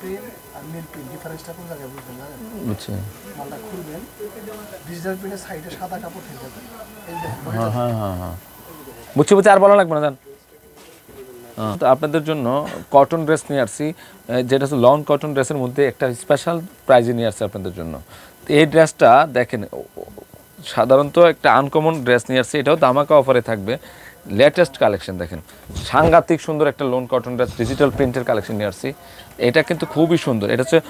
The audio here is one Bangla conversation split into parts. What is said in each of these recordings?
প্রিন্ট আর মিল প্রিন্ট ডিফারেন্সটা কোন জায়গায় বুঝবেন জানেন? বুঝছি মালটা খুলবেন ডিজিটাল প্রিন্টের সাইডে সাদা কাপড় থেকে যাবে হ্যাঁ হ্যাঁ হ্যাঁ হ্যাঁ। বুঝছি বুঝছি আর বলা লাগবে না জান। তো আপনাদের জন্য কটন ড্রেস নিয়ে আসছি। যেটা হচ্ছে লং কটন ড্রেসের মধ্যে একটা স্পেশাল প্রাইজে নিয়ে আসছে আপনাদের জন্য। এই ড্রেসটা দেখেন সাধারণত একটা আনকমন ড্রেস নিয়ে আসছে এটাও দামাকা অফারে থাকবে। লেটেস্ট কালেকশন দেখেন সাংঘাতিক সুন্দর একটা লোন কটন ড্রেস ডিজিটাল প্রিন্টের কালেকশন নিয়ে আসছি। এটা কিন্তু খুবই সুন্দর এটা হচ্ছে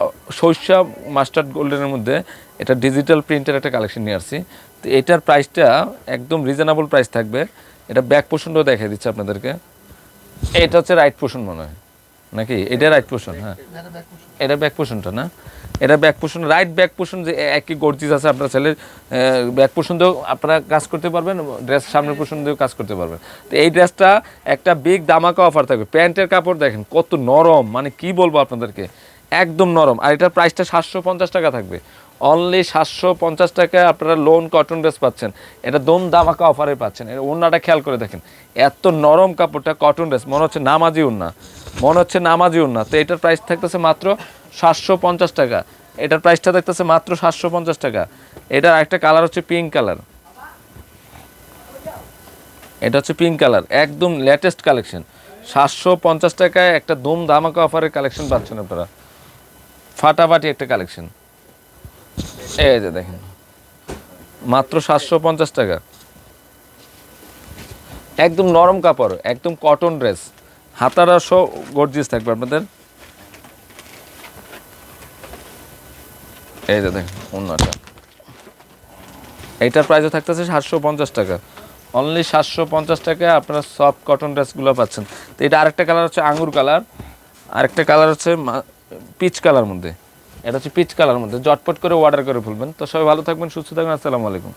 অ- মাস্টার্ড গোল্ডেনের মধ্যে এটা ডিজিটাল প্রিন্টের একটা কালেকশন নিয়ে আসছি। তো এটার প্রাইসটা একদম রিজনেবল প্রাইস থাকবে। এটা ব্যাক পোষণটাও দেখাই দিচ্ছে আপনাদেরকে। এটা হচ্ছে রাইট পোষণ মনে হয়। নাকি? এটা রাইট পোষণ হ্যাঁ। এটা দেখ এটা ব্যাক পোষণটা না? এটা ব্যাক পোষণ রাইট ব্যাক পোষণ যে একই গর্জিস আছে আপনার ছেলের ব্যাক পোষণ দিয়েও আপনারা কাজ করতে পারবেন ড্রেস সামনের পোষণ দিয়েও কাজ করতে পারবেন। তো এই ড্রেসটা একটা বিগ দামাকা অফার থাকবে। প্যান্টের কাপড় দেখেন, কত নরম মানে কি বলব আপনাদেরকে? একদম নরম। আর এটার প্রাইসটা সাতশো পঞ্চাশ টাকা থাকবে। অনলি সাতশো পঞ্চাশ টাকায় আপনারা লোন কটন ড্রেস পাচ্ছেন। এটা দম দামাকা অফারে পাচ্ছেন। এটা ওড়নাটা খেয়াল করে দেখেন। এত নরম কাপড়টা কটন ড্রেস মনে হচ্ছে নামাজি ওড়না। মনে হচ্ছে নামাজি ওড়না তো এটার প্রাইস থাকতেছে মাত্র সাতশো পঞ্চাশ টাকা। এটার প্রাইসটা থাকতেছে মাত্র সাতশো পঞ্চাশ টাকা। এটার একটা কালার হচ্ছে পিঙ্ক কালার এটা হচ্ছে পিঙ্ক কালার একদম লেটেস্ট কালেকশন সাতশো পঞ্চাশ টাকায় একটা দম দামাকা অফারের কালেকশন পাচ্ছেন আপনারা। ফাটাফাটি একটা কালেকশন এই যে দেখেন, মাত্র সাতশো পঞ্চাশ টাকা। একদম নরম কাপড়, একদম কটন ড্রেস হাতারা শো গর্জিয়াস থাকবে আপনাদের। এই যে দেখেন অন্যটা এইটার প্রাইসও থাকতেছে সাতশো পঞ্চাশ টাকা। অনলি সাতশো পঞ্চাশ টাকায় আপনারা সফট কটন ড্রেসগুলো পাচ্ছেন। তো এটা আরেকটা কালার হচ্ছে আঙ্গুর কালার আরেকটা কালার হচ্ছে পিচ কালার মধ্যে। এটা হচ্ছে পিচ কালার মধ্যে। জটপট করে অর্ডার করে ফেলবেন। তো সবাই ভালো থাকবেন, সুস্থ থাকবেন। আসসালামু আলাইকুম।